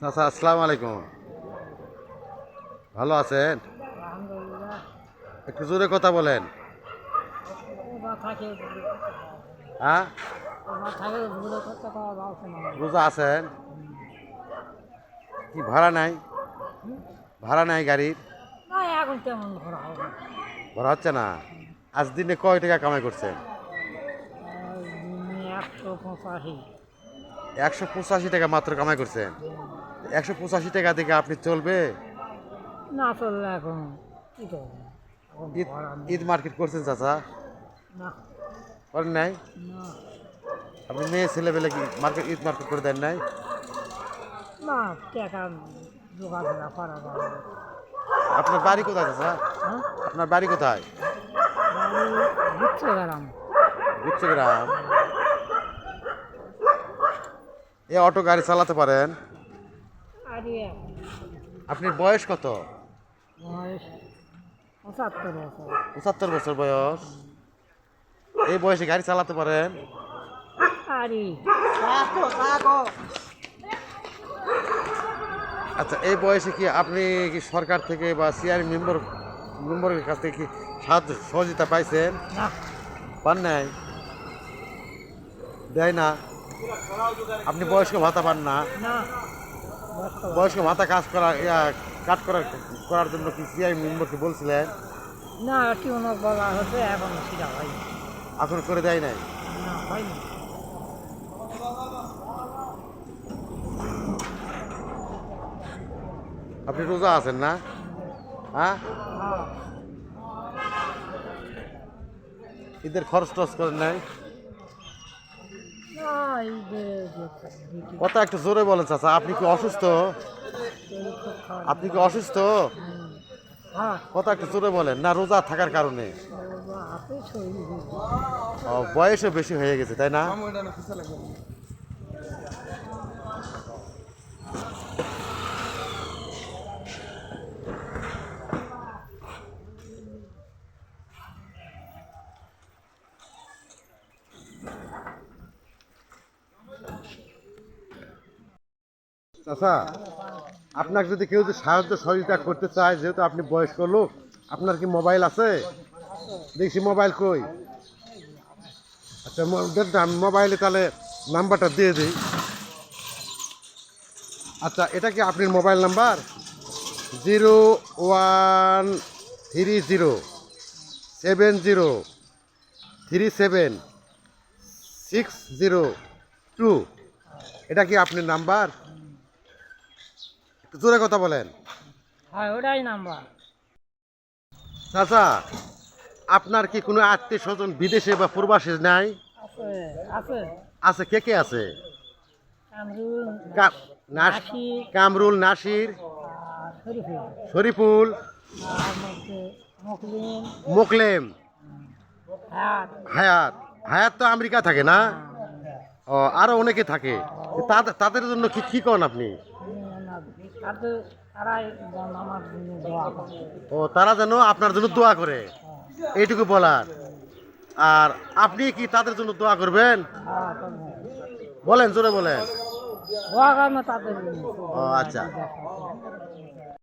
চাচা আসসালামু আলাইকুম। ভালো আছেন? একটু জোরে কথা বলেন। হ্যাঁ? রোজা আছেন? কি ভাড়া নাই? ভাড়া নাই গাড়ির। ভাড়া হচ্ছে না? আজ দিনে কয় টাকা কামাই করছেন? একশো পঁচাশি। টাকা মাত্র কামাই করছেন? একশো পঁচাশি টাকা থেকে আপনি চলবে? না চললে এখন। কী করব? ঈদ ঈদ মার্কেট করছেন চাচা? না। করেন নাই? না। আপনি মেয়ে ছেলেবেলে কি মার্কেট ঈদ মার্কেট করে দেন নাই? না টাকা যোগাযোগ করা আপনার বাড়ি কোথায় চাচা? হ্যাঁ? আপনার বাড়ি কোথায়? বাড়ি গুচ্ছগ্রাম এ অটো গাড়ি চালাতে পারেন? আপনার বয়স কত? বয়স পঁচাত্তর বছর। পঁচাত্তর বছর বয়স। এই বয়সে গাড়ি চালাতে পারেন? আচ্ছা এই বয়সে কি আপনি কি সরকার থেকে বা সিআর মেম্বার মেম্বারের কাছ থেকে কি সাহায্য সহযোগিতা পাইছেন? পান নাই? দেয় না? আপনি বয়স্ক ভাতা পান না? না। বয়স্ক ভাতা কাজ করা কাজ করার করার জন্য কি সিআই মেম্বারকে বলছিলেন? না এটি অনেক বলা হচ্ছে এখন সেটা হয়নি। এখন করে দেয় নাই? না হয়নি। আপনি রোজা আছেন না? হ্যাঁ? হ্যাঁ। ঈদের খরচ টরচ করেন নাই? কথা একটু জোরে বলেন চাচা। আপনি কি অসুস্থ। আপনি কি অসুস্থ। হ্যাঁ। কথা একটু জোরে বলেন। না রোজা থাকার কারণে। বয়সও বেশি হয়ে গেছে তাই না? চাচা, আপনাকে যদি কেউ যদি সাহায্য সহযোগিতা করতে চায়, যেহেতু আপনি বয়স্ক লোক, আপনার কি মোবাইল আছে? দেখছি মোবাইল কই? আচ্ছা মোবাইলে তাহলে নাম্বারটা দিয়ে দিই। আচ্ছা এটা কি আপনার mobile number? Zero one three zero seven zero three seven six zero two. এটা কি আপনার নাম্বার? জোরে কথা বলেন। হ্যাঁ ওটাই নাম্বার। চাচা আপনার কি কোনো আত্মীয় স্বজন বিদেশে বা প্রবাসে নাই? আছে আছে। কে কে আছে? কামরুল নাসির। শরীফুল। মুকলিম। হায়াত। হায়াত। তো আমেরিকা থাকে না? ও আরও অনেকে থাকে। তাদের তাদের জন্য কি কি করেন আপনি তাদের তারাই যেন আমার জন্য দোয়া করে ও তারা যেন আপনার জন্য দোয়া করে। এইটুকু বলার। আর আপনি কি তাদের জন্য দোয়া করবেন? হ্যাঁ বলেন জোরে বলেন। ও আচ্ছা।